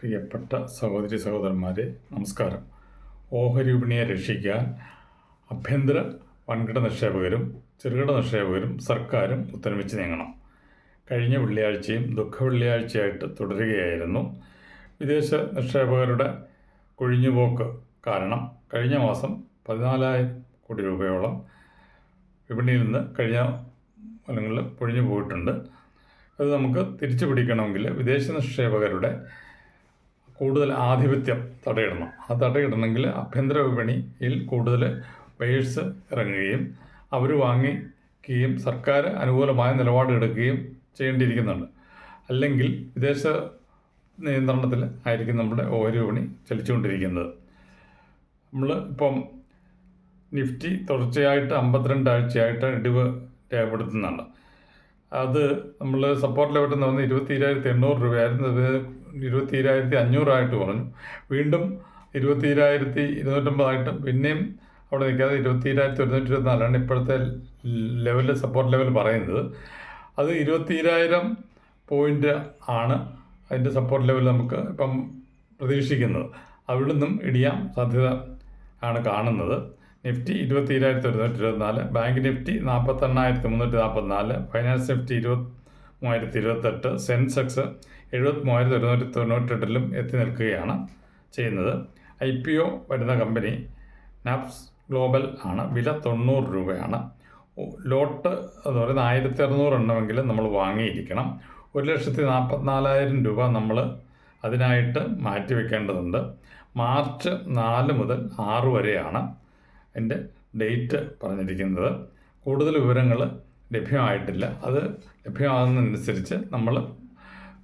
പ്രിയപ്പെട്ട സഹോദരി സഹോദരന്മാരെ നമസ്കാരം. ഓഹരി വിപണിയെ രക്ഷിക്കാൻ ആഭ്യന്തര വൻകിട നിക്ഷേപകരും ചെറുകിട നിക്ഷേപകരും സർക്കാരും ഒത്തൊരുമിച്ച് നീങ്ങണം. കഴിഞ്ഞ വെള്ളിയാഴ്ചയും ദുഃഖ വെള്ളിയാഴ്ചയായിട്ട് തുടരുകയായിരുന്നു. വിദേശ നിക്ഷേപകരുടെ കൊഴിഞ്ഞുപോക്ക് കാരണം കഴിഞ്ഞ മാസം പതിനാലായിരം കോടി രൂപയോളം വിപണിയിൽ നിന്ന് കഴിഞ്ഞ ഫലങ്ങളിൽ പൊഴിഞ്ഞു പോയിട്ടുണ്ട് അത് നമുക്ക് തിരിച്ചു പിടിക്കണമെങ്കിൽ വിദേശ നിക്ഷേപകരുടെ കൂടുതൽ ആധിപത്യം തടയിടണം. ആ തടയിടണമെങ്കിൽ ആഭ്യന്തര വിപണിയിൽ കൂടുതൽ പേഴ്സ് ഇറങ്ങുകയും അവർ വാങ്ങിക്കുകയും സർക്കാർ അനുകൂലമായ നിലപാടെടുക്കുകയും ചെയ്യേണ്ടിയിരിക്കുന്നുണ്ട്. അല്ലെങ്കിൽ വിദേശ നിയന്ത്രണത്തിൽ ആയിരിക്കും നമ്മുടെ ഓഹരി വിപണി ചലിച്ചുകൊണ്ടിരിക്കുന്നത്. നമ്മൾ ഇപ്പം നിഫ്റ്റി തുടർച്ചയായിട്ട് അമ്പത്തിരണ്ട് ആഴ്ചയായിട്ട് ഇടിവ് രേഖപ്പെടുത്തുന്നുണ്ട്. അത് നമ്മൾ സപ്പോർട്ട് ലെവൽ എന്ന് പറഞ്ഞാൽ ഇരുപത്തി ഏഴായിരത്തി എണ്ണൂറ് രൂപയായിരുന്നു. അത് ഇരുപത്തി ഏഴായിരത്തി അഞ്ഞൂറായിട്ട് കുറഞ്ഞു. വീണ്ടും ഇരുപത്തി ഏഴായിരത്തി ഇരുന്നൂറ്റമ്പതായിട്ട് പിന്നെയും അവിടെ നിൽക്കാതെ ഇരുപത്തി ഏഴായിരത്തി ഒരുന്നൂറ്റി ഇരുപത്തിനാലാണ് ഇപ്പോഴത്തെ ലെവൽ സപ്പോർട്ട് ലെവൽ പറയുന്നത്. അത് ഇരുപത്തി ഏഴായിരം പോയിന്റ് ആണ് അതിന്റെ സപ്പോർട്ട് ലെവൽ നമുക്ക് ഇപ്പം പ്രതീക്ഷിക്കുന്നത്. അവിടെ നിന്നും ഇടിയാൻ സാധ്യത ആണ് കാണുന്നത്. നിഫ്റ്റി ഇരുപത്തി ഏഴായിരത്തി ഒരുന്നൂറ്റി ഇരുപത്തിനാല് ബാങ്ക് നിഫ്റ്റി നാൽപ്പത്തെണ്ണായിരത്തി മുന്നൂറ്റി നാൽപ്പത്തിനാല് ഫൈനാൻസ് നിഫ്റ്റി ഇരുപത്തി മൂവായിരത്തി ഇരുപത്തെട്ട് സെൻസെക്സ് എഴുപത്തി മൂവായിരത്തി ഒരുന്നൂറ്റി തൊണ്ണൂറ്റെട്ടിലും എത്തി നിൽക്കുകയാണ് ചെയ്യുന്നത്. ഐ പി ഒ വരുന്ന കമ്പനി നാപ്സ് ഗ്ലോബൽ ആണ്. വില തൊണ്ണൂറ് രൂപയാണ്. ലോട്ട് എന്ന് പറയുന്നത് ആയിരത്തി അറുന്നൂറ് എണ്ണമെങ്കിലും നമ്മൾ വാങ്ങിയിരിക്കണം. ഒരു ലക്ഷത്തി നാൽപ്പത്തിനാലായിരം രൂപ നമ്മൾ അതിനായിട്ട് മാറ്റി വെക്കേണ്ടതുണ്ട് മാർച്ച് നാല് മുതൽ ആറ് വരെയാണ്. എന്റെ ഡേറ്റ് പറഞ്ഞിരിക്കുന്നത്. കൂടുതൽ വിവരങ്ങൾ ലഭ്യമായിട്ടില്ല. അത് ലഭ്യമാകുന്നതനുസരിച്ച് നമ്മൾ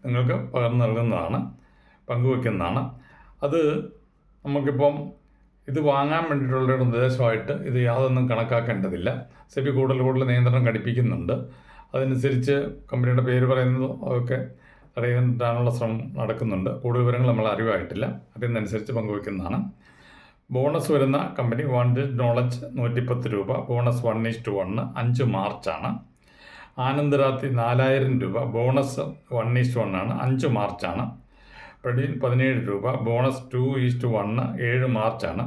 നിങ്ങൾക്ക് പകർന്നു നൽകുന്നതാണ് പങ്കുവെക്കുന്നതാണ് അത് നമുക്കിപ്പം ഇത് വാങ്ങാൻ വേണ്ടിയിട്ടുള്ള നിർദ്ദേശമായിട്ട് ഇത് യാതൊന്നും കണക്കാക്കേണ്ടതില്ല. സെബി കൂടുതൽ കൂടുതൽ നിയന്ത്രണം ഘടിപ്പിക്കുന്നുണ്ട്. അതനുസരിച്ച് കമ്പനിയുടെ പേര് പറയുന്നതും അതൊക്കെ തടയാനുള്ള ശ്രമം നടക്കുന്നുണ്ട്. കൂടുതൽ വിവരങ്ങൾ നമ്മൾ അറിവായിട്ടില്ല. അതിനനുസരിച്ച് പങ്കുവെക്കുന്നതാണ് ബോണസ് വരുന്ന കമ്പനി വാണ്ടഡ് നോളജ് നൂറ്റിപ്പത്ത് രൂപ. Bonus one is to one അഞ്ച് മാർച്ചാണ് ആനന്ദരാത്രി നാലായിരം രൂപ. ബോണസ് വൺ ഈസ് വൺ ആണ്. അഞ്ച് മാർച്ചാണ് പ്രഡീൻ പതിനേഴ് രൂപ. Bonus two is to one ഏഴ് മാർച്ചാണ്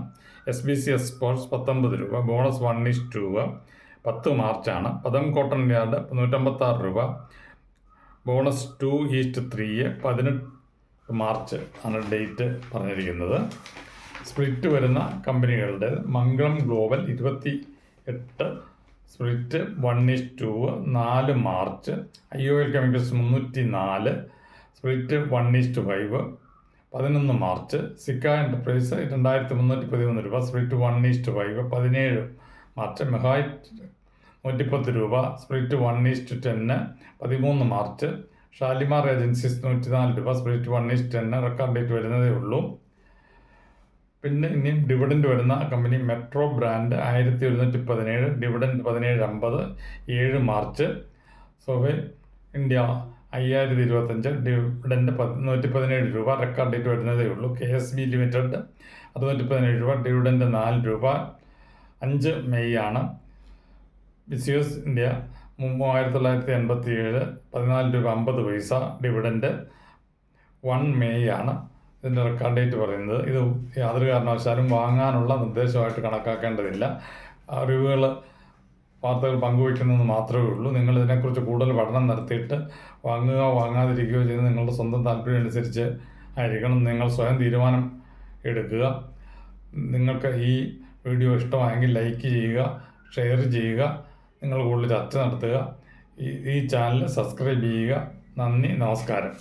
S B C S sports പത്തൊമ്പത് രൂപ. ബോണസ് വൺ ഈസ് ടു പത്ത് മാർച്ചാണ് പദം കോട്ടൺ യാർഡ് നൂറ്റമ്പത്താറ് രൂപ. Bonus two is to three പതിനെട്ട് മാർച്ച് ആണ് ഡേറ്റ് പറഞ്ഞിരിക്കുന്നത്. സ്പ്ലിറ്റ് വരുന്ന കമ്പനികളുടെ മംഗളം ഗ്ലോബൽ ഇരുപത്തി എട്ട് സ്പ്ലിറ്റ് വൺ ഇസ് ടു നാല് മാർച്ച് ഐ ഒ എൽ കെമിക്കൽസ് മുന്നൂറ്റി നാല് split one is to five പതിനൊന്ന് മാർച്ച് സിക്ക എന്റർപ്രൈസ് രണ്ടായിരത്തി മുന്നൂറ്റി പതിമൂന്ന് രൂപ split one is to five പതിനേഴ് മാർച്ച് മെഹായിറ്റ് നൂറ്റിപ്പത്ത് രൂപ split one is to ten പതിമൂന്ന് മാർച്ച് ഷാലിമാർ ഏജൻസീസ് നൂറ്റിനാല് രൂപ split one is to ten record date വരുന്നതേ ഉള്ളൂ. പിന്നെ ഇനി ഡിവിഡൻഡ് വരുന്ന കമ്പനി മെട്രോ ബ്രാൻഡ് ആയിരത്തി ഒരുന്നൂറ്റി പതിനേഴ് ഡിവിഡൻഡ് പതിനേഴ് അമ്പത് ഏഴ് മാർച്ച്. സോവേ ഇന്ത്യ അയ്യായിരത്തി ഇരുപത്തഞ്ച് ഡിവിഡൻഡ് നൂറ്റി പതിനേഴ് രൂപ റെക്കോർഡ് ഡേറ്റ് വരുന്നതേ ഉള്ളൂ. കെ എസ് ബി ലിമിറ്റഡ് അറുന്നൂറ്റി പതിനേഴ് രൂപ ഡിവിഡൻഡ് നാല് രൂപ. അഞ്ച് മെയ് ആണ്. ബിസിയസ് ഇന്ത്യ മൂവായിരത്തി തൊള്ളായിരത്തി എൺപത്തി ഏഴ് പതിനാല് രൂപ അമ്പത് പൈസ ഡിവിഡൻഡ് വൺ മെയ് ആണ്. ഇതിന്റെ റെക്കോർഡ് ഡേറ്റ് പറയുന്നത്. ഇത് യാതൊരു കാരണവശാലും വാങ്ങാനുള്ള നിർദ്ദേശമായിട്ട് കണക്കാക്കേണ്ടതില്ല. അറിവുകൾ വാർത്തകൾ പങ്കുവയ്ക്കുന്നത് മാത്രമേ ഉള്ളൂ. നിങ്ങൾ ഇതിനെക്കുറിച്ച് കൂടുതൽ പഠനം നടത്തിയിട്ട് വാങ്ങുക വാങ്ങാതിരിക്കുകയോ ചെയ്ത് നിങ്ങളുടെ സ്വന്തം താല്പര്യം അനുസരിച്ച് ആയിരിക്കണം. നിങ്ങൾ സ്വയം തീരുമാനം എടുക്കുക. നിങ്ങൾക്ക് ഈ വീഡിയോ ഇഷ്ടമായെങ്കിൽ ലൈക്ക് ചെയ്യുക ഷെയർ ചെയ്യുക നിങ്ങൾ കൂടുതൽ ചർച്ച നടത്തുക. ഈ ചാനൽ സബ്സ്ക്രൈബ് ചെയ്യുക. നന്ദി നമസ്കാരം.